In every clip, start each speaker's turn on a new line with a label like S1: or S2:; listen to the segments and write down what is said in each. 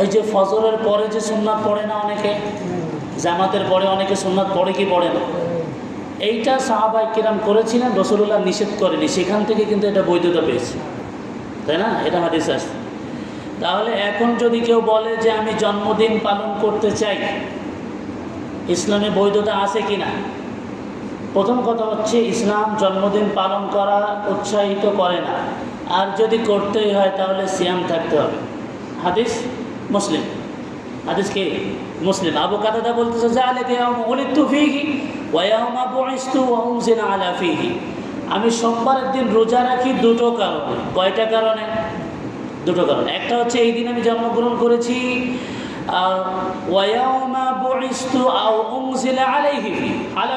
S1: ওই যে ফজরের পরে যে সুন্নাত পড়ে না অনেকে? জামাতের পরে অনেকে সুন্নাত পড়ে কি পড়ে না? এইটা সাহাবাই কিরাম করেছিলেন রসুল্লাহ নিষেধ করেনি। সেখান থেকে কিন্তু এটা বৈধতা পেয়েছে। তাই না? এটা হাদিস আসছে তাহলে এখন যদি কেউ বলে যে আমি জন্মদিন পালন করতে চাই, ইসলামে বৈধতা আছে কি না? প্রথম কথা হচ্ছে, ইসলাম জন্মদিন পালন করা উৎসাহিত করে না। আর যদি করতেই হয়, তাহলে সিয়াম থাকতে হবে। হাদিস? মুসলিম। হাদিস কে? মুসলিম। আবু কাতাদা বলতেছে যা লেগে অলিতু ফিহি ওয়াউমা আলা ফিহি। আমি সোমবারের দিন রোজা রাখি দুটো কারণে। কয়টা কারণে? দুটো কারণে। একটা হচ্ছে, এই দিন আমি জন্মগ্রহণ করেছি আলা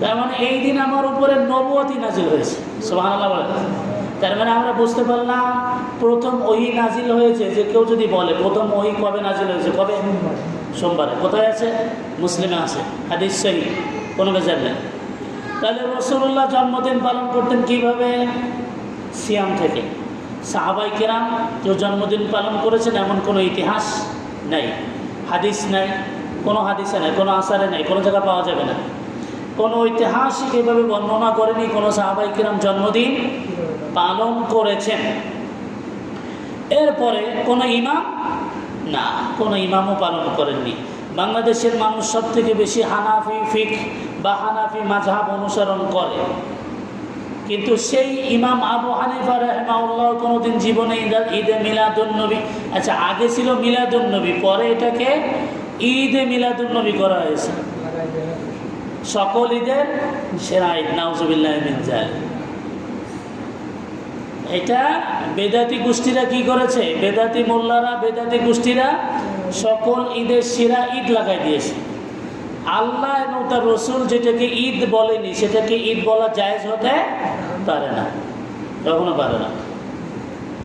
S1: তার মানে এই দিন আমার উপরে নবুয়তি নাজিল হয়েছে। সুবহানাল্লাহ বলে তার মানে আমরা বুঝতে পারলাম প্রথম ওহি নাজিল হয়েছে যে কেউ যদি বলে, প্রথম ওহি কবে নাজিল হয়েছে? কবে? সোমবারে। কোথায় আছে? মুসলিমে আছে। হাদিস সহি। কোনো বেজার নেই। তাহলে রসুল্লাহ জন্মদিন পালন করতেন কীভাবে? সিয়াম থেকে। সাহাবাই কেরাম কেউ জন্মদিন পালন করেছেন এমন কোনো ইতিহাস নেই। হাদিস নেই। কোনো হাদিসে নেই, কোনো আসারে নেই, কোনো জায়গা পাওয়া যাবে না। কোনো ঐতিহাসিক এভাবে বর্ণনা করেনি, কোনো সাহাবাই কিরাম জন্মদিন পালন করেছেন। এরপরে কোনো ইমাম? না, কোনো ইমামও পালন করেননি। বাংলাদেশের মানুষ সব থেকে বেশি হানাফি ফিক বা হানাফি মাঝহাব অনুসরণ করে। কিন্তু সেই ইমাম আবু হানিফা রহমাউল্লাহ কোনোদিন জীবনে ঈদা ঈদে মিলাদুন্নবী আচ্ছা আগে ছিল মিলাদুন্নবী পরে এটাকে ঈদে মিলাদুন্নবী করা হয়েছে। সকল ঈদের সেরা ঈদ, নাউজুবিল্লাহ এটা বেদাতি গোষ্ঠীরা কি করেছে? বেদাতি মোল্লারা, বেদাতি গোষ্ঠীরা সকল ঈদের সেরা ঈদ লাগাই দিয়েছে। আল্লাহ এবং তার রসুল যেটাকে ঈদ বলেনি, সেটাকে ঈদ বলা জায়েজ হতে পারে না, কখনো পারে না।